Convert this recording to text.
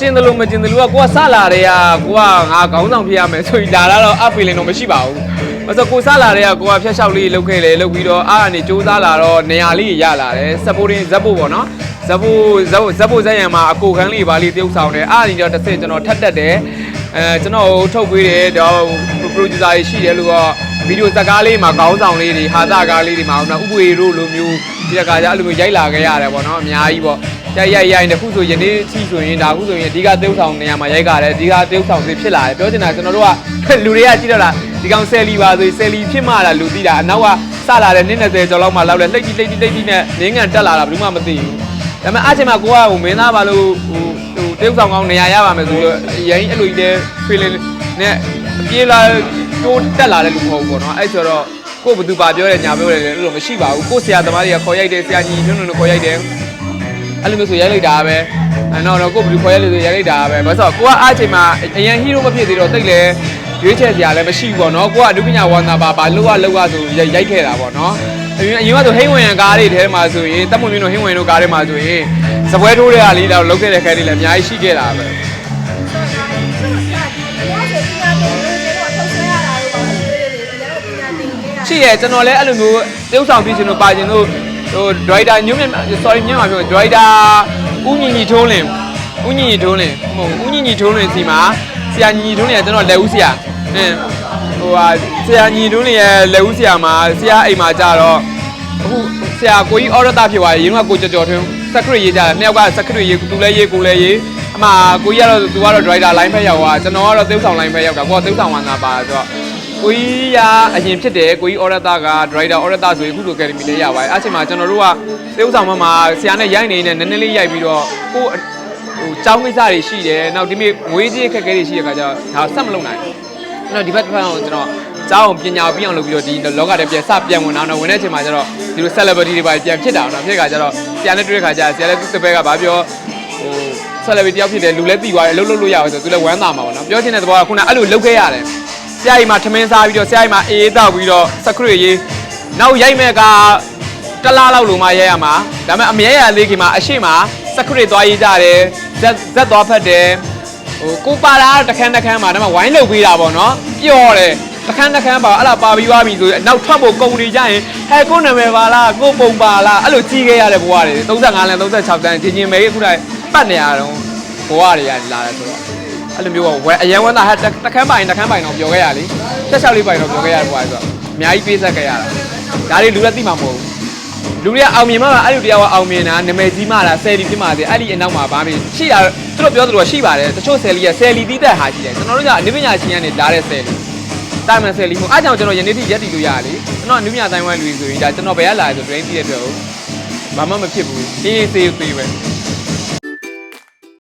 ကျင်တယ်လို့မကျင်တယ်လို့ကကိုကစလာတဲ့ကကိုကငါခေါင်းဆောင်ဖြစ်ရမယ်ဆိုရင်ဒါတော့အဖေလင်တော့မရှိပါဘူး။ဘာလို့ကိုစလာတဲ့ကကိုကဖျက်လျှောက်လေးလုပ်ခဲ့လေလုပ်ပြီးတော့အားကနေစူးစမ်းလာတော့နေရာလေးရလာတယ်။ supporting ဇက်ဖို့ပေါ့နော်။ဇက်ဖို့ဇက်ဇက်ဖို့ဇက်ရံမှာအကိုခန်းလေးပါလေးတယောက်ဆောင်တယ်။အားနေတော့တစ်ဆင့်ကျွန်တော်ထပ်တက်တယ်။အဲကျွန်တော်ထုတ်ပေးတယ်တော့ producer တွေရှိတယ်လို့တော့ဗီဒီယိုဇက်ကားလေးမှာခေါင်းဆောင်လေးတွေဟာတာကားလေးတွေမှာဥပ္ပေတို့လိုမျိုးဒီကကြအဲ့လိုမျိုးရိုက်လာခဲ့ရတယ်ပေါ့နော်အများကြီးပေါ့ ရိုက်ရိုက်ရိုက်နေခုဆိုယနေ့အထိဆိုရင်ဒါခုဆိုရင်အဓိကသေုပ်ဆောင်နေရာမှာရိုက်ကြတယ်အဓိကသေုပ်ဆောင်စီဖြစ်လာတယ်ပြောချင်တာကျွန်တော်တို့ကလူတွေကကြည့်တော့လားဒီကောင်ဆယ်လီပါဆိုဆယ်လီဖြစ်မှလာလူသိတာအနောက်ကစလာတဲ့နှစ်20ကျော်လောက်မှလောက်လဲလှိတ်တိလှိတ်တိလှိတ်တိနဲ့ငင်းငံတက်လာတာဘယ်သူမှမသိဘူးဒါပေမဲ့အချိန်မှာကိုကဟိုမင်းသားပါလို့ဟိုဟိုသေုပ်ဆောင်ကောင်းနေရာရပါမယ်ဆိုတော့ရရင်အဲ့လိုကြီးတဲ့ feeling နဲ့အပြေးလာတိုးတက်လာတဲ့လူမဟုတ်ဘူးပေါ့နော်အဲ့ဆိုတော့ကိုဘသူပါပြောတယ်ညာပြောတယ်လို့မရှိပါဘူးကိုဆရာသမားတွေကခေါ်ရိုက်တယ်ဆရာကြီးညွန်းညွန်းခေါ်ရိုက်တယ် အဲ့လိုမျိုးဆိုရိုက်လိုက်တာပဲအဲ့တော့တော့ကိုဘသူခေါ်ရိုက်လို့ဆိုရိုက်လိုက်တာပဲဘာလို့ဆိုတော့ကိုကအားချိန်မှာအရင်ဟီးရိုးမဖြစ်သေးတော့တိတ်လေရွေးချယ်စရာလည်းမရှိဘူးပေါ့နော်ကိုကအဒုပညာဝါနာပါပါလောက်ရလောက်ရဆိုရိုက်ခဲ့တာပေါ့နော်အရင်အရင်ကဆိုဟိန်းဝင်ကားတွေထဲမှာဆိုရင်တပ်မွန်မျိုးတို့ဟိန်းဝင်တို့ကားတွေမှာဆိုရင်စပွဲထိုးတဲ့အားလေးတော့လောက်ခဲ့တဲ့ခဲတွေလည်းအများကြီးရှိခဲ့တာပဲရှိရဲကျွန်တော်လည်းအဲ့လိုမျိုးတရုပ်ဆောင်ပြချင်လို့ပါချင်လို့ ဟို driver ညွှန်းမြ sorry ညွှန်းပါပြော driver ဦးညီညီထုံးလင်ဦးညီညီထုံးလင်မဟုတ်ဦးညီညီထုံးလင်စီမှာဆရာညီညီထုံးလင်ကကျွန်တော်လက်ဦးဆရာအင်းဟိုဟာဆရာညီထုံးလင်ရဲ့လက်ဦးဆရာမှာဆရာအိမ်မှာကြတော့အခုဆရာကိုကြီးအော်ရတာဖြစ်သွားရင်ရင်ကကိုကြော်ကြော်ထွန်းစက်ခရစ်ရေးကြတယ်နှစ်ယောက်ကစက်ခရစ်ရေးသူလည်းရေးကိုလည်းရေးအမှကိုကြီးကတော့သူကတော့ driver line ဖက်ရောက်သွားကျွန်တော်ကတော့သေုပ်ဆောင် line ဖက်ရောက်တာကိုကသေုပ်ဆောင်ဝန်သာပါဆိုတော့ ကိုကြီးကအရင်ဖြစ်တယ်ကိုကြီးအော်ရတာက driver အော်ရတာဆိုရင်အခုလို academy လေးရပါတယ်အဲ့ချိန်မှာကျွန်တော်တို့ကသေဥဆောင်မမှာဆရာနဲ့ရိုက်နေနေနည်းနည်းလေးရိုက်ပြီးတော့ကိုဟိုចောင်းကိစ္စတွေရှိတယ်နောက်ဒီနေ့ငွေကြီးအခက်အခဲတွေရှိတဲ့ခါကျတော့ဒါဆက်မလုပ်နိုင်ဘူးအဲ့တော့ဒီဘက်တစ်ဖက်အောင်ကျွန်တော်ကျောင်းပညာပြည့်အောင်လုပ်ပြီးတော့ဒီလောကထဲပြန်စပြန်ဝင်အောင်တော့ဝင်တဲ့အချိန်မှာကျတော့ဒီလို celebrity တွေပါပြန်ဖြစ်တာအောင်တော့ဖြစ်ခါကျတော့ဆရာနဲ့တွေ့တဲ့ခါကျဆရာလည်းသူ့တပည့်ကဘာပြောဟို celebrity တယောက်ဖြစ်တယ်လူလည်းတည်သွားတယ်လှုပ်လှုပ်လို့ရအောင်ဆိုသူလည်းဝမ်းသာမှာပေါ့နော်ပြောချင်တဲ့သဘောကခုနအဲ့လိုလုပ်ခဲ့ရတယ် ဆရာကြီးမှာထမင်းစားပြီးတော့ဆရာကြီးမှာအေးအေးတောက်ပြီးတော့စခရစ်ရေးနောက်ရိုက်မဲ့ကတလားလောက်လုံးမရိုက်ရမှာဒါပေမဲ့အမြဲရလေးခင်မှာအရှိမစခရစ်သွားရေးကြတယ်ဇက်ဇက်သွားဖက်တယ်ဟိုကိုပါလာတခန်းတခန်းမှာဒါပေမဲ့ဝိုင်းလုပ်ပေးတာပေါ့နော်ပျော်တယ်တခန်းတခန်းပါအဲ့လာပါပြီးသွားပြီဆိုရင်နောက်ထွက်ဖို့ကုန်နေကြရင်ဟဲ့ကိုနာမည်ပါလားကိုပုံပါလားအဲ့လိုကြီးခဲ့ရတဲ့ဘဝတွေ35လမ်း36တန်းချင်းချင်းမဲခုတိုင်းပတ်နေရတော့ဘဝတွေကလာတယ်ဆိုတော့ အဲ့လိုမျိုးကဝဲအရန်ဝမ်းသာဟဲ့တခန်းပိုင်တခန်းပိုင်တော့ပြောခဲ့ရလေတက်လျှောက်လေးပိုင်တော့ပြောခဲ့ရတဲ့ဘွားဆိုတော့အများကြီးပေးဆက်ခဲ့ရတာဒါတွေလူလည်းသိမှာမဟုတ်ဘူးလူတွေကအောင်မြင်မှအဲ့လိုတရားကအောင်မြင်တာနာမည်ကြီးမှလားဆယ်လီဖြစ်မှသေးအဲ့ဒီအနောက်မှာဘာမှရှိတာသူတို့ပြောသလိုရှိပါတယ်တချို့ဆယ်လီကဆယ်လီတီးတဲ့ဟာရှိတယ်ကျွန်တော်တို့ကအနုပညာရှင်ကနေလာတဲ့ဆယ်လီတာမန်ဆယ်လီမို့အားကြောင့်ကျွန်တော်ယနေ့ထိရက်တည်လို့ရလေကျွန်တော်အနုပညာတိုင်းဝိုင်းလူတွေဆိုရင်ဒါကျွန်တော်ဘယ်ကလာလဲဆို train တည်တဲ့အတွက်ဘာမှမဖြစ်ဘူးအေးအေးသေးသေးပဲ